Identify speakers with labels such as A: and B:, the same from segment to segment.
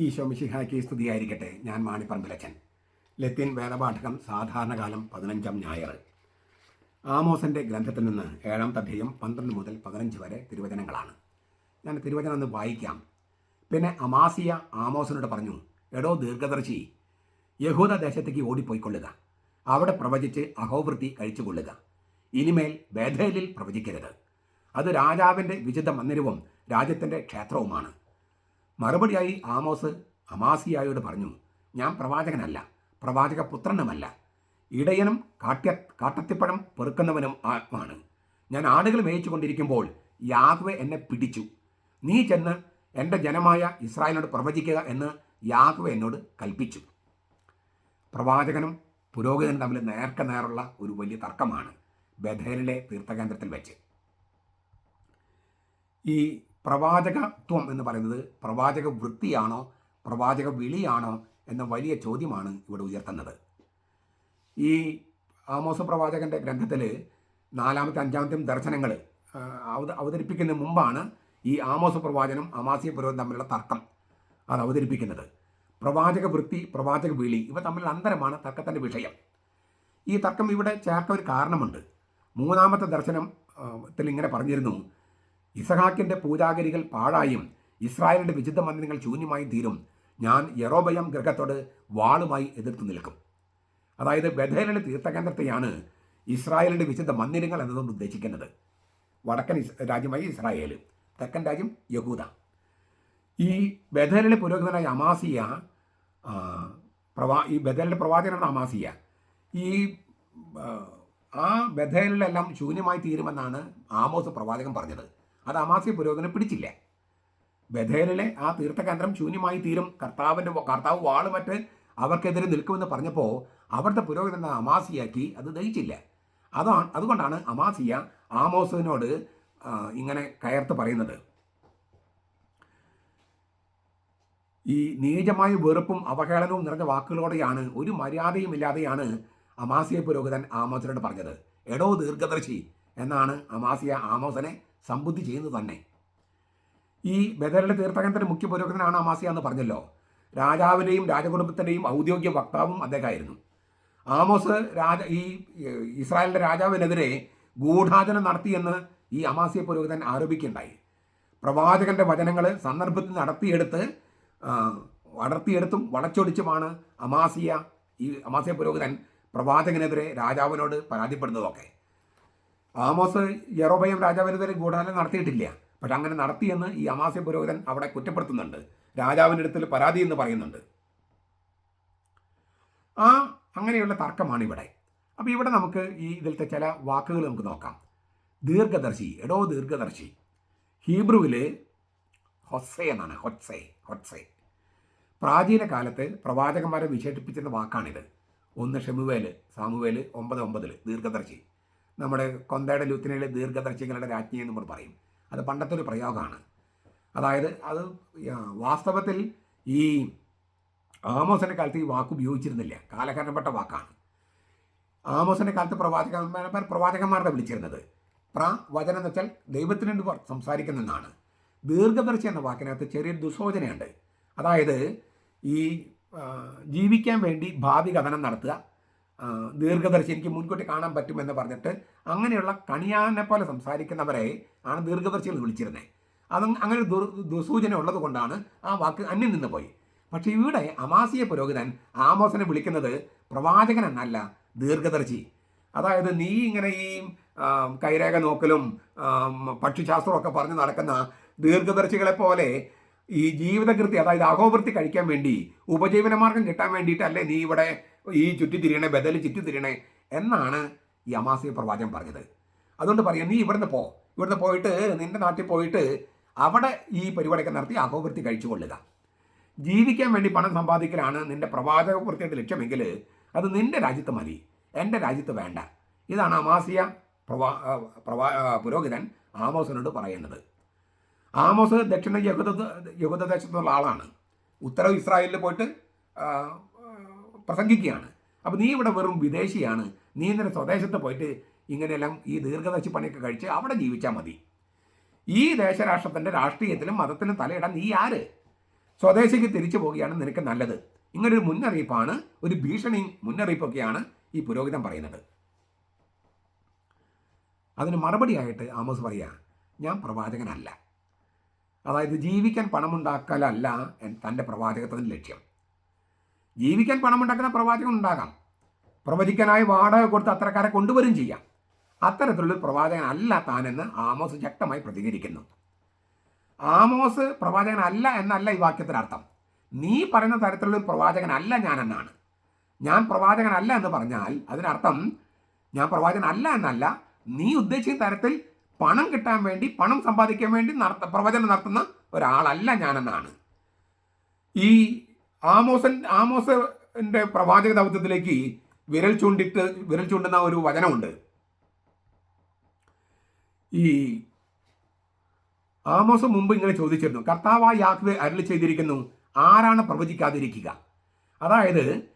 A: ഈശോ മിശിഹായ്ക്ക് സ്തുതിയായിരിക്കട്ടെ ഞാൻ മാണിപ്പറമ്പിലച്ചൻ ലത്തീൻ വേദപാഠകം സാധാരണകാലം പതിനഞ്ചാം ഞായർ. ആമോസന്റെ ഗ്രന്ഥത്തിൽ നിന്ന് ഏഴാം അധ്യായം പന്ത്രണ്ട് മുതൽ പതിനഞ്ച് വരെ തിരുവചനങ്ങളാണ്. ഞാൻ തിരുവചനം ഒന്ന് വായിക്കാം. പിന്നെ അമാസിയ ആമോസിനോട് പറഞ്ഞു എടോ ദീർഘദർശി യഹൂദ ദേശത്തേക്ക് ഓടിപ്പോയിക്കൊള്ളുക. അവിടെ പ്രവചിച്ച് അഹോവൃത്തി കഴിച്ചുകൊള്ളുക. ഇനിമേൽ ബേധേലിൽ പ്രവചിക്കരുത്. അത് രാജാവിന്റെ വിശുദ്ധ മന്ദിരവും രാജ്യത്തിന്റെ ക്ഷേത്രവുമാണ്. മറുപടിയായി ആമോസ് അമാസിയായോട് പറഞ്ഞു ഞാൻ പ്രവാചകനല്ല പ്രവാചക പുത്രനുമല്ല ഇടയനും കാട്ട്യ കാട്ടത്തിപ്പഴം പെറുക്കുന്നവനും ആത്മാണ് ഞാൻ ആടുകൾ മേയിച്ചു കൊണ്ടിരിക്കുമ്പോൾ യാഹ്വെ എന്നെ പിടിച്ചു. നീ ചെന്ന് എന്റെ ജനമായ ഇസ്രായേലിനോട് പ്രവചിക്കുക എന്ന് യാഹ്വെ എന്നോട് കൽപ്പിച്ചു. പ്രവാചകനും പുരോഹിതനും തമ്മിൽ നേർക്ക നേറുള്ള ഒരു വലിയ തർക്കമാണ് ബഥേലിലെ തീർത്ഥകേന്ദ്രത്തിൽ വെച്ച്. ഈ പ്രവാചകത്വം എന്ന് പറയുന്നത് പ്രവാചക വൃത്തിയാണോ പ്രവാചക വിളിയാണോ എന്ന വലിയ ചോദ്യമാണ് ഇവിടെ ഉയർത്തുന്നത്. ഈ ആമോസ പ്രവാചകന്റെ ഗ്രന്ഥത്തിൽ നാലാമത്തെ അഞ്ചാമത്തെയും ദർശനങ്ങൾ അവതരിപ്പിക്കുന്ന മുമ്പാണ് ഈ ആമോസ പ്രവാചനം അമാസിയ പുരോഹിതം തമ്മിലുള്ള തർക്കം. അത് അവതരിപ്പിക്കുന്നത്. പ്രവാചക വൃത്തി പ്രവാചക വിളി ഇവ തമ്മിലുള്ള അന്തരമാണ് തർക്കത്തിന്റെ വിഷയം. ഈ തർക്കം ഇവിടെ ചേർത്ത ഒരു കാരണമുണ്ട്. മൂന്നാമത്തെ ദർശനം ത്തിൽ ഇങ്ങനെ പറഞ്ഞിരുന്നു ഇസഹാക്കിന്റെ പൂജാഗിരികൾ പാഴായും ഇസ്രായേലിന്റെ വിശുദ്ധ മന്ദിരങ്ങൾ ശൂന്യമായും തീരും. ഞാൻ യറോബയം ഗ്രഹത്തോട് വാളുമായി എതിർത്ത് നിൽക്കും. അതായത് ബഥേലിന്റെ തീർത്ഥകേന്ദ്രത്തെയാണ് ഇസ്രായേലിന്റെ വിശുദ്ധ മന്ദിരങ്ങൾ എന്നതുകൊണ്ട് ഉദ്ദേശിക്കുന്നത്. വടക്കൻ രാജ്യമായി ഇസ്രായേൽ തെക്കൻ രാജ്യം യഹൂദ. ഈ ബഥേലിലെ പുരോഹിതനായ അമാസിയ പ്രവാ ഈ ബഥേലിന്റെ പ്രവാചകനാണ് അമാസിയ. ഈ ആ ബഥേലിലെല്ലാം ശൂന്യമായി തീരുമെന്നാണ് ആമോസ് പ്രവാചകൻ പറഞ്ഞത്. അത് അമാസി പുരോഹിതനെ പിടിച്ചില്ല. ബഥേലിലെ ആ തീർത്ഥകേന്ദ്രം ശൂന്യമായി തീരും. കർത്താവിന്റെ കർത്താവ് വാൾ മറ്റ് അവർക്കെതിരെ നിൽക്കുമെന്ന് പറഞ്ഞപ്പോൾ അവിടുത്തെ പുരോഹിതൻ അമാസിയാക്കി അത് ദഹിച്ചില്ല. അതാണ് അതുകൊണ്ടാണ് അമാസിയ ആമോസിനോട് ഇങ്ങനെ കയർത്ത് പറയുന്നത്. ഈ നീചമായ വെറുപ്പും അവഹേളനവും നിറഞ്ഞ വാക്കുകളോടെയാണ് ഒരു മര്യാദയും ഇല്ലാതെയാണ് അമാസിയ പുരോഹിതൻ ആമോസിനോട് പറഞ്ഞത്. എടോ ദീർഘദർശി എന്നാണ് അമാസിയ ആമോസനെ സംബുദ്ധി ചെയ്യുന്നത് തന്നെ. ഈ ബദറിലെ തീർത്ഥകേന്ദ്രത്തിന്റെ മുഖ്യ പുരോഹിതനാണ് അമാസിയ എന്ന് പറഞ്ഞല്ലോ. രാജാവിന്റെയും രാജകുടുംബത്തിന്റെയും ഔദ്യോഗിക വക്താവും അദ്ദേഹമായിരുന്നു. ആമോസ് രാജ ഈ ഇസ്രായേലിന്റെ രാജാവിനെതിരെ ഗൂഢാചനം നടത്തിയെന്ന് ഈ അമാസിയ പുരോഹിതൻ ആരോപിക്കുകയുണ്ടായി. പ്രവാചകന്റെ വചനങ്ങൾ സന്ദർഭത്തിൽ നടത്തിയെടുത്ത് വളർത്തിയെടുത്തും വളച്ചൊടിച്ചുമാണ് അമാസിയ ഈ അമാസിയ പുരോഹിതൻ പ്രവാചകനെതിരെ രാജാവിനോട് പരാതിപ്പെടുന്നതൊക്കെ. ആമോസ് യറോബയം രാജാവിനെതിരെ ഗൂഢാലം നടത്തിയിട്ടില്ല. പക്ഷെ അങ്ങനെ നടത്തിയെന്ന് ഈ അമാസ്യ പുരോഹിതൻ അവിടെ കുറ്റപ്പെടുത്തുന്നുണ്ട്. രാജാവിന്റെ അടുത്തിൽ പരാതി എന്ന് പറയുന്നുണ്ട്. ആ അങ്ങനെയുള്ള തർക്കമാണ് ഇവിടെ അപ്പോൾ ഇവിടെ നമുക്ക് ഈ ഇതിലത്തെ ചില വാക്കുകൾ നമുക്ക് നോക്കാം. ദീർഘദർശി. എടോ ദീർഘദർശി. ഹീബ്രുവിൽ ഹൊസെ എന്നാണ്. ഹൊത്സെ ഹൊത്സെ പ്രാചീന കാലത്ത് പ്രവാചകന്മാരെ വിശേഷിപ്പിച്ചിരുന്ന വാക്കാണിത്. ഒന്ന് ഷെമുവേൽ സാമുവേൽ ഒമ്പത് ഒമ്പതിൽ ദീർഘദർശി. നമ്മുടെ കൊന്തയുടെ ലുത്തിനയിലെ ദീർഘദർശികളുടെ രാജ്ഞി എന്ന് നമ്മൾ പറയും. അത് പണ്ടത്തെ ഒരു പ്രയോഗമാണ്. അതായത് അത് വാസ്തവത്തിൽ ഈ ആമോസിന്റെ കാലത്ത് ഈ വാക്ക് ഉപയോഗിച്ചിരുന്നില്ല. കാലഘട്ടപ്പെട്ട വാക്കാണ്. ആമോസിന്റെ കാലത്ത് പ്രവാചകന്മാർ പ്രവാചകന്മാരുടെ വിളിച്ചിരുന്നത്. പ്ര വചനം എന്ന് വെച്ചാൽ ദൈവത്തിന് സംസാരിക്കുന്നതാണ് ദീർഘദർശി എന്ന വാക്കിനകത്ത് ചെറിയൊരു ദുശോചനയുണ്ട് അതായത് ഈ ജീവിക്കാൻ വേണ്ടി ഭാവി കഥനം നടത്തുക ദീർഘദർശി എനിക്ക് മുൻകൂട്ടി കാണാൻ പറ്റുമെന്ന് പറഞ്ഞിട്ട് അങ്ങനെയുള്ള കണിയാനെ പോലെ സംസാരിക്കുന്നവരെ ആണ് ദീർഘദർശികൾ വിളിച്ചിരുന്നത് അത് അങ്ങനെ ദുർ ദുസൂചന ഉള്ളത് കൊണ്ടാണ് ആ വാക്ക് അന്യം നിന്ന് പോയി. പക്ഷേ ഇവിടെ അമാസിയ പുരോഹിതൻ ആമോസനെ വിളിക്കുന്നത് പ്രവാചകൻ എന്നല്ല ദീർഘദർശി. അതായത് നീ ഇങ്ങനെ ഈ കൈരേഖ നോക്കലും പക്ഷിശാസ്ത്രമൊക്കെ പറഞ്ഞ് നടക്കുന്ന ദീർഘദർശികളെ പോലെ ഈ ജീവിതകൃതി അതായത് അഹോവൃത്തി കഴിക്കാൻ വേണ്ടി ഉപജീവനമാർഗം കിട്ടാൻ വേണ്ടിയിട്ടല്ലേ നീ ഇവിടെ ഈ ചുറ്റി തിരിയണേ ബദൽ ചുറ്റി തിരിയണേ എന്നാണ് ഈ പ്രവാചകൻ പറഞ്ഞത്. അതുകൊണ്ട് പറയാം നീ ഇവിടുന്ന് പോ. ഇവിടുന്ന് പോയിട്ട് നിന്റെ നാട്ടിൽ പോയിട്ട് അവിടെ ഈ പരിപാടിയൊക്കെ നടത്തി അഹോവൃത്തി കഴിച്ചുകൊള്ളുക. ജീവിക്കാൻ വേണ്ടി പണം സമ്പാദിക്കലാണ് നിന്റെ പ്രവാചക വൃത്തിയുടെ ലക്ഷ്യമെങ്കിൽ അത് നിന്റെ രാജ്യത്ത് മതി. എന്റെ രാജ്യത്ത് വേണ്ട. ഇതാണ് അമാസിയ പ്രവാ പ്രവാ പുരോഹിതൻ ആമോസിനോട് പറയുന്നത്. ആമോസ് ദക്ഷിണ യഹുദ യഹുദദേശത്തുള്ള ആളാണ്. ഉത്തരവ് ഇസ്രായേലിൽ പോയിട്ട് പ്രസംഗിക്കുകയാണ്. അപ്പോൾ നീ ഇവിടെ വെറും വിദേശിയാണ്. നീ ഇന്നലെ സ്വദേശത്ത് പോയിട്ട് ഇങ്ങനെയെല്ലാം ഈ ദീർഘദശി പണിയൊക്കെ കഴിച്ച് അവിടെ ജീവിച്ചാൽ മതി. ഈ ദേശരാഷ്ട്രത്തിന്റെ രാഷ്ട്രീയത്തിലും മതത്തിലും തലയിടാൻ നീ ആര്? സ്വദേശിക്ക് തിരിച്ചു പോവുകയാണ് നിനക്ക് നല്ലത്. ഇങ്ങനൊരു മുന്നറിയിപ്പാണ് ഒരു ഭീഷണി മുന്നറിയിപ്പൊക്കെയാണ് ഈ പുരോഹിതൻ പറയുന്നത്. അതിന് മറുപടിയായിട്ട് ആമോസ് പറയുക ഞാൻ പ്രവാചകനല്ല. അതായത് ജീവിക്കാൻ പണമുണ്ടാക്കലല്ല തന്റെ പ്രവാചകത്വത്തിന്റെ ലക്ഷ്യം. ജീവിക്കാൻ പണമുണ്ടാക്കുന്ന പ്രവാചകൻ ഉണ്ടാകാം പ്രവചിക്കാനായി വാടക കൊടുത്ത് അത്രക്കാരെ കൊണ്ടുവരും ചെയ്യാം. പ്രവാചകൻ പ്രവാചകനല്ല താനെന്ന് ആമോസ് ശക്തമായി പ്രതികരിക്കുന്നു. ആമോസ് പ്രവാചകനല്ല എന്നല്ല ഈ വാക്യത്തിന്റെ അർത്ഥം നീ പറയുന്ന തരത്തിലുള്ള പ്രവാചകനല്ല ഞാനെന്നാണ്. ഞാൻ പ്രവാചകനല്ല എന്ന് പറഞ്ഞാൽ അതിനർത്ഥം ഞാൻ പ്രവാചകനല്ല എന്നല്ല നീ ഉദ്ദേശിക്കുന്ന തരത്തിൽ പണം കിട്ടാൻ വേണ്ടി പണം സമ്പാദിക്കാൻ വേണ്ടി നടത്ത പ്രവചനം നടത്തുന്ന ഒരാളല്ല ഞാനെന്നാണ്. ഈ ആമോസൻ ആമോസിന്റെ പ്രവാചക ദൗത്യത്തിലേക്ക് വിരൽ ചൂണ്ടിട്ട് വിരൽ ചൂണ്ടുന്ന ഒരു വചനമുണ്ട്. ഈ ആമോസ് മുമ്പ് ഇങ്ങനെ ചോദിച്ചിരുന്നു കർത്താവായ യാത്ര അരളി ചെയ്തിരിക്കുന്നു ആരാണ് പ്രവചിക്കാതിരിക്കുക? അതായത്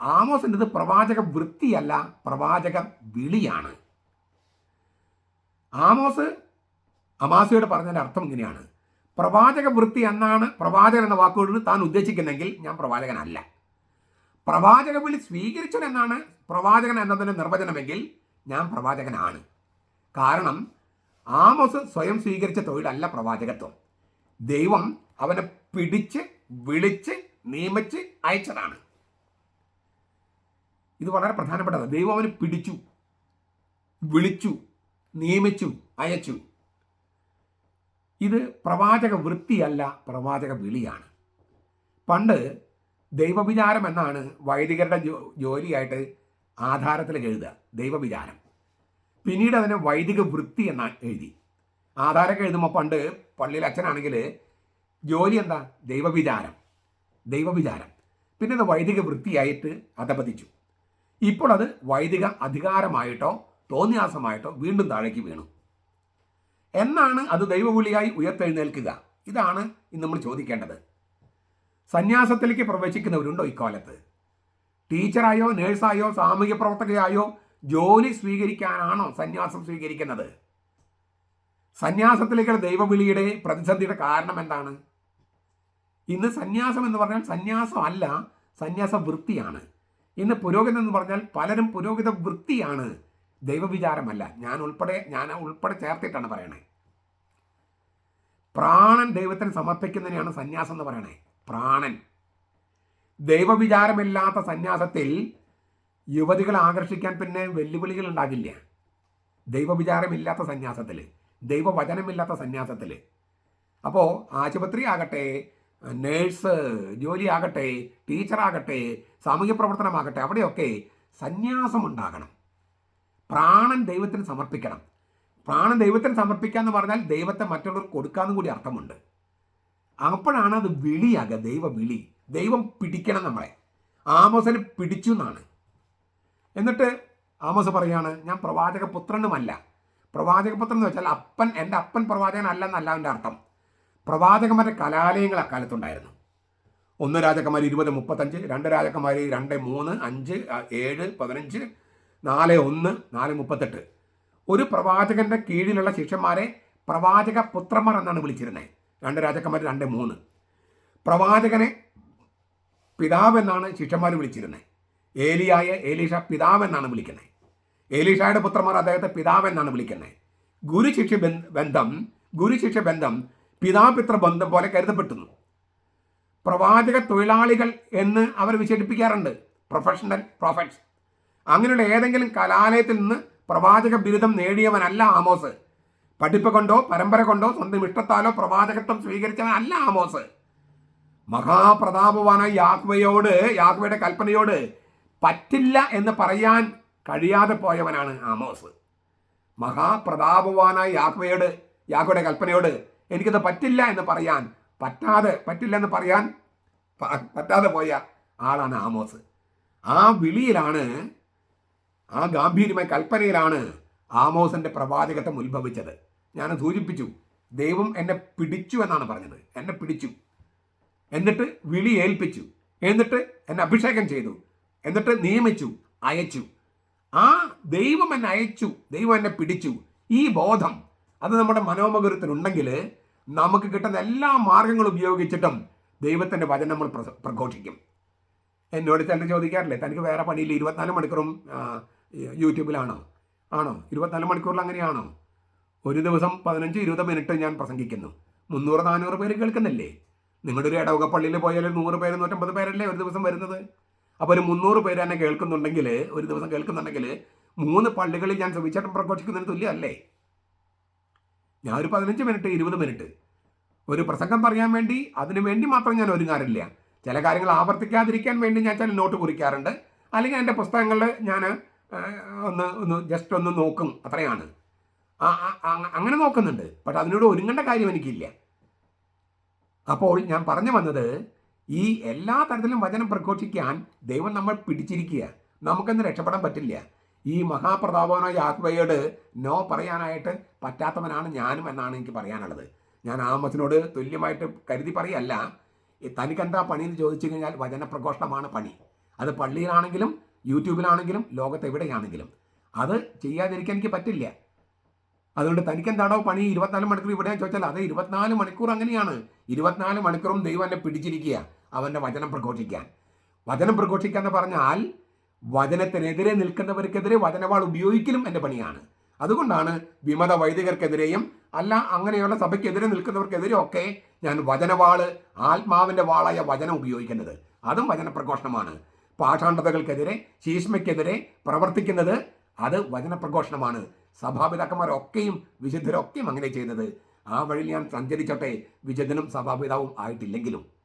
A: ആമോസിന്റെത് പ്രവാചക വൃത്തിയല്ല പ്രവാചക വിളിയാണ്. ആമോസ് അമാസയോട് പറഞ്ഞതിന്റെ അർത്ഥം ഇങ്ങനെയാണ്. പ്രവാചക വൃത്തി എന്നാണ് പ്രവാചകൻ എന്ന വാക്കുകൊണ്ട് താൻ ഉദ്ദേശിക്കുന്നെങ്കിൽ ഞാൻ പ്രവാചകനല്ല. പ്രവാചക വിളി സ്വീകരിച്ചു എന്നാണ് പ്രവാചകൻ എന്നതിന്റെ നിർവചനമെങ്കിൽ ഞാൻ പ്രവാചകനാണ്. കാരണം ആമോസ് സ്വയം സ്വീകരിച്ച തൊഴിലല്ല പ്രവാചകത്വം. ദൈവം അവനെ പിടിച്ച് വിളിച്ച് നിയമിച്ച് അയച്ചതാണ്. ഇത് വളരെ പ്രധാനപ്പെട്ടതാണ്. ദൈവം അവനെ പിടിച്ചു വിളിച്ചു നിയമിച്ചു അയച്ചു. ഇത് പ്രവാചക വൃത്തിയല്ല പ്രവാചക വിളിയാണ്. പണ്ട് ദൈവവിചാരം എന്നാണ് വൈദികരുടെ ജോലിയായിട്ട് ആധാരത്തിൽ എഴുതുക ദൈവവിചാരം. പിന്നീട് അതിനെ വൈദിക വൃത്തി എന്ന് എഴുതി. ആധാരമൊക്കെ എഴുതുമ്പോൾ പണ്ട് പള്ളിയിൽ അച്ഛനാണെങ്കിൽ ജോലി എന്താ? ദൈവവിചാരം. ദൈവവിചാരം. പിന്നെ അത് വൈദിക വൃത്തിയായിട്ട് അധപതിച്ചു. ഇപ്പോൾ അത് വൈദിക അധികാരമായിട്ടോ തോന്നിയാസമായിട്ടോ വീണ്ടും താഴേക്ക് വീണു. എന്നാണ് അത് ദൈവകൂലിയായി ഉയർത്തെഴുന്നേൽക്കുക. ഇതാണ് ഇന്ന് നമ്മൾ ചോദിക്കേണ്ടത്. സന്യാസത്തിലേക്ക് പ്രവേശിക്കുന്നവരുണ്ടോ ഇക്കാലത്ത്? ടീച്ചറായോ നേഴ്സായോ സാമൂഹ്യ പ്രവർത്തകയായോ ജോലി സ്വീകരിക്കാനാണോ സന്യാസം സ്വീകരിക്കുന്നത്? സന്യാസത്തിലേക്കുള്ള ദൈവവിളിയുടെ പ്രതിസന്ധിയുടെ കാരണം എന്താണ്? ഇന്ന് സന്യാസം എന്ന് പറഞ്ഞാൽ സന്യാസം അല്ല സന്യാസ വൃത്തിയാണ് ഇന്ന് പുരോഗതി എന്ന് പറഞ്ഞാൽ പലരും പുരോഗത വൃത്തിയാണ് ദൈവവിചാരമല്ല. ഞാൻ ഉൾപ്പെടെ ഞാൻ ഉൾപ്പെടെ ചേർത്തിട്ടാണ് പറയണേ. പ്രാണൻ ദൈവത്തിന് സമർപ്പിക്കുന്നതിനെയാണ് സന്യാസം എന്ന് പറയണേ. പ്രാണൻ. ദൈവവിചാരമില്ലാത്ത സന്യാസത്തിൽ യുവതികളെ ആകർഷിക്കാൻ പിന്നെ വെല്ലുവിളികൾ ഉണ്ടാകില്ല. ദൈവവിചാരമില്ലാത്ത സന്യാസത്തിൽ ദൈവവചനമില്ലാത്ത സന്യാസത്തിൽ അപ്പോൾ ആശുപത്രി ആകട്ടെ നേഴ്സ് ജോലിയാകട്ടെ ടീച്ചറാകട്ടെ സാമൂഹ്യ പ്രവർത്തനമാകട്ടെ അവിടെയൊക്കെ സന്യാസം ഉണ്ടാകണം. പ്രാണൻ ദൈവത്തിന് സമർപ്പിക്കണം. പ്രാണൻ ദൈവത്തിന് സമർപ്പിക്കുക എന്ന് പറഞ്ഞാൽ ദൈവത്തെ മറ്റുള്ളവർക്ക് കൊടുക്കാമെന്നും കൂടി അർത്ഥമുണ്ട്. അപ്പോഴാണ് അത് വിളിയാകുക ദൈവ വിളി. ദൈവം പിടിക്കണം നമ്മളെ. ആമോസനെ പിടിച്ചു എന്നാണ്. എന്നിട്ട് ആമോസ് പറയാണ് ഞാൻ പ്രവാചക പുത്രനുമല്ല പ്രവാചക പുത്രൻ എന്ന് വെച്ചാൽ അപ്പൻ എന്റെ അപ്പൻ പ്രവാചകനല്ല എന്നല്ല അവന്റെ അർത്ഥം. പ്രവാചകന്മാരുടെ കലാലയങ്ങൾ അക്കാലത്തുണ്ടായിരുന്നു. ഒന്ന് രാജകുമാരി ഇരുപത് മുപ്പത്തഞ്ച് രണ്ട് രാജകുമാരി രണ്ട് മൂന്ന് അഞ്ച് ഏഴ് പതിനഞ്ച് നാല് ഒന്ന് നാല് മുപ്പത്തെട്ട്. ഒരു പ്രവാചകന്റെ കീഴിലുള്ള ശിഷ്യന്മാരെ പ്രവാചക പുത്രന്മാർ എന്നാണ് വിളിച്ചിരുന്നത് രണ്ട് രാജാക്കന്മാർ രണ്ട് മൂന്ന്. പ്രവാചകനെ പിതാവ് എന്നാണ് ശിഷ്യന്മാർ വിളിച്ചിരുന്നത് ഏലിയായ ഏലീഷ പിതാവെന്നാണ് വിളിക്കുന്നത് ഏലീഷായുടെ പുത്രന്മാർ അദ്ദേഹത്തെ പിതാവെന്നാണ് വിളിക്കുന്നത് ഗുരുശിഷ്യ ശിക്ഷ ബന്ധം ഗുരു ശിക്ഷ ബന്ധം പിതാപിത്ര ബന്ധം പോലെ കരുതപ്പെട്ടുന്നു പ്രവാചക തൊഴിലാളികൾ എന്ന് അവർ വിശേഷിപ്പിക്കാറുണ്ട്. പ്രൊഫഷണൽ പ്രോഫറ്റ്സ് അങ്ങനെയുള്ള ഏതെങ്കിലും കലാലയത്തിൽ നിന്ന് പ്രവാചക ബിരുദം നേടിയവനല്ല ആമോസ്. പഠിപ്പ് കൊണ്ടോ പരമ്പര കൊണ്ടോ സ്വന്തം ഇഷ്ടത്താലോ പ്രവാചകത്വം സ്വീകരിച്ചവനല്ല ആമോസ്. മഹാപ്രതാപവാനായ യാഹ്വയോട് യാഹ്വയുടെ കൽപ്പനയോട് പറ്റില്ല എന്ന് പറയാൻ കഴിയാതെ പോയവനാണ് ആമോസ്. മഹാപ്രതാപവാനായ യാഹ്വയോട് യാഹ്വയുടെ കൽപ്പനയോട് എനിക്കത് പറ്റില്ല എന്ന് പറയാൻ പറ്റാതെ പറ്റില്ല എന്ന് പറയാൻ പറ്റാതെ പോയ ആളാണ് ആമോസ്. ആ വിളിയിലാണ് ആ ഗാംഭീര്യമായ കൽപ്പനയിലാണ് ആമോസിന്റെ പ്രവാചകത്വം ഉത്ഭവിച്ചത്. ഞാൻ സൂചിപ്പിച്ചു. ദൈവം എന്നെ പിടിച്ചു എന്നാണ് പറഞ്ഞത്. എന്നെ പിടിച്ചു. എന്നിട്ട് വിളി ഏൽപ്പിച്ചു. എന്നിട്ട് എന്നെ അഭിഷേകം ചെയ്തു. എന്നിട്ട് നിയമിച്ചു. അയച്ചു. ആ ദൈവം എന്നെ അയച്ചു. ദൈവം എന്നെ പിടിച്ചു. ഈ ബോധം അത് നമ്മുടെ മനോമകുരത്തിനുണ്ടെങ്കിൽ നമുക്ക് കിട്ടുന്ന എല്ലാ മാർഗങ്ങളും ഉപയോഗിച്ചിട്ടും ദൈവത്തിന്റെ വചനം നമ്മൾ പ്രഘോഷിക്കും. എന്നോട് തന്നെ ചോദിക്കാറില്ലേ? തനിക്ക് വേറെ പണിയില്ല? ഇരുപത്തിനാല് മണിക്കൂറും യൂട്യൂബിലാണോ? ആണോ? ഇരുപത്തിനാല് മണിക്കൂറിൽ അങ്ങനെയാണോ? ഒരു ദിവസം പതിനഞ്ച് ഇരുപത് മിനിറ്റ് ഞാൻ പ്രസംഗിക്കുന്നു. മുന്നൂറ് നാനൂറ് പേര് കേൾക്കുന്നില്ലേ? നിങ്ങളുടെ ഒരു ഇടവക പള്ളിയിൽ പോയാൽ നൂറ് പേര് നൂറ്റമ്പത് പേരല്ലേ ഒരു ദിവസം വരുന്നത്? അപ്പോൾ ഒരു മുന്നൂറ് പേര് തന്നെ കേൾക്കുന്നുണ്ടെങ്കിൽ ഒരു ദിവസം കേൾക്കുന്നുണ്ടെങ്കിൽ മൂന്ന് പള്ളികളിൽ ഞാൻ സുവിശേഷം പ്രഘോഷിക്കുന്നതിന് തുല്യമല്ലേ? ഞാൻ ഒരു പതിനഞ്ച് മിനിറ്റ് ഇരുപത് മിനിറ്റ്. ഒരു പ്രസംഗം പറയാൻ വേണ്ടി അതിനു വേണ്ടി മാത്രം ഞാൻ ഒരുങ്ങാറില്ല. ചില കാര്യങ്ങൾ ആവർത്തിക്കാതിരിക്കാൻ വേണ്ടി ഞാൻ ചില നോട്ട് കുറിക്കാറുണ്ട്. അല്ലെങ്കിൽ എന്റെ പുസ്തകങ്ങളിൽ ഞാൻ ഒന്ന് ഒന്ന് ജസ്റ്റ് ഒന്ന് നോക്കും. അത്രയാണ്. അങ്ങനെ നോക്കുന്നുണ്ട്. പക്ഷെ അതിനോട് ഒരുങ്ങേണ്ട കാര്യം എനിക്കില്ല. അപ്പോൾ ഞാൻ പറഞ്ഞു വന്നത് ഈ എല്ലാ തരത്തിലും വചനം പ്രഘോഷിക്കാൻ ദൈവം നമ്മൾ പിടിച്ചിരിക്കുക. നമുക്കൊന്ന് രക്ഷപ്പെടാൻ പറ്റില്ല. ഈ മഹാപ്രതാപനോ യാത്വയോട് നോ പറയാനായിട്ട് പറ്റാത്തവനാണ് ഞാനും എന്നാണ് എനിക്ക് പറയാനുള്ളത്. ഞാൻ ആമസിനോട് തുല്യമായിട്ട് കരുതി പറയല്ല. തനിക്കെന്താ പണി എന്ന് ചോദിച്ചു കഴിഞ്ഞാൽ വചനപ്രഘോഷണമാണ് പണി. അത് പള്ളിയിലാണെങ്കിലും യൂട്യൂബിലാണെങ്കിലും ലോകത്ത് എവിടെയാണെങ്കിലും അത് ചെയ്യാതിരിക്കാൻ എനിക്ക് പറ്റില്ല. അതുകൊണ്ട് തനിക്ക് എന്താണോ പണി ഇരുപത്തിനാല് മണിക്കൂർ ഇവിടെ ചോദിച്ചാൽ അതെ ഇരുപത്തിനാല് മണിക്കൂർ അങ്ങനെയാണ്. ഇരുപത്തിനാല് മണിക്കൂറും ദൈവം എന്നെ പിടിച്ചിരിക്കുക അവന്റെ വചനം പ്രഘോഷിക്കാൻ. വചനം പ്രഘോഷിക്കുക എന്ന് പറഞ്ഞാൽ വചനത്തിനെതിരെ നിൽക്കുന്നവർക്കെതിരെ വചനവാൾ ഉപയോഗിക്കലും എന്റെ പണിയാണ്. അതുകൊണ്ടാണ് വിമത വൈദികർക്കെതിരെയും അല്ല അങ്ങനെയുള്ള സഭയ്ക്കെതിരെ നിൽക്കുന്നവർക്കെതിരെ ഒക്കെ ഞാൻ വചനവാൾ ആത്മാവിന്റെ വാളായ വചനം ഉപയോഗിക്കുന്നത്. അതും വചനപ്രഘോഷണമാണ് പാഷാണ്ഡതകൾക്കെതിരെ ശീഷ്മയ്ക്കെതിരെ പ്രവർത്തിക്കുന്നത് അത് വചനപ്രഘോഷണമാണ്. സഭാപിതാക്കന്മാരൊക്കെയും വിശുദ്ധരൊക്കെയും അങ്ങനെ ചെയ്തത് ആ വഴിയിൽ ഞാൻ സഞ്ചരിച്ചോട്ടെ. വിശുദ്ധനും സഭാപിതാവും ആയിട്ടില്ലെങ്കിലും.